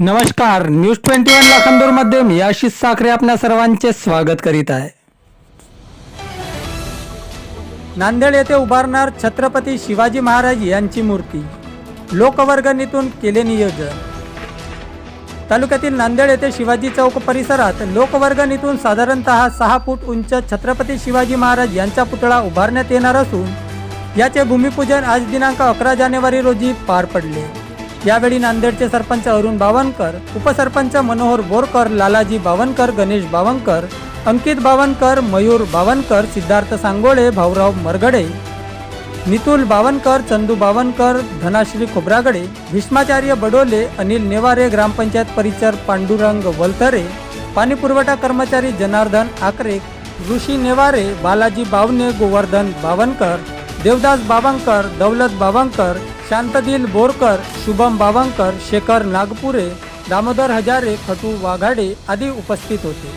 नमस्कार news twenty one लाखांदूरमध्ये मी आशिष साखरे आपल्या सर्वांचे स्वागत करीत आहे. नांदेड येथे उभारणार छत्रपती शिवाजी महाराज यांची मूर्ती लोकवर्गणीतून केले नियोजन. तालुक्यातील नांदेड येथे शिवाजी चौक परिसरात लोकवर्गणीतून साधारणतः सहा फूट उंच छत्रपती शिवाजी महाराज यांचा पुतळा उभारण्यात येणार असून याचे भूमिपूजन आज दिनांक अकरा जानेवारी रोजी पार पडले. यावेळी नांदेडचे सरपंच अरुण बावनकर उपसरपंच मनोहर बोरकर लालाजी बावनकर गणेश बावनकर अंकित बावनकर मयूर बावनकर सिद्धार्थ सांगोळे भाऊराव मरगडे नितुल बावनकर चंदू बावनकर धनाश्री खोब्रागडे भीष्माचार्य बडोले अनिल नेवारे ग्रामपंचायत परिचर पांडुरंग वलथरे पाणीपुरवठा कर्मचारी जनार्दन आकरे ऋषी नेवारे बालाजी बावने गोवर्धन बावनकर देवदास बावनकर दौलत बावनकर शांतदिल बोरकर शुभम बावंकर शेखर नागपुरे दामोदर हजारे खटू वाघाडे आदी उपस्थित होते.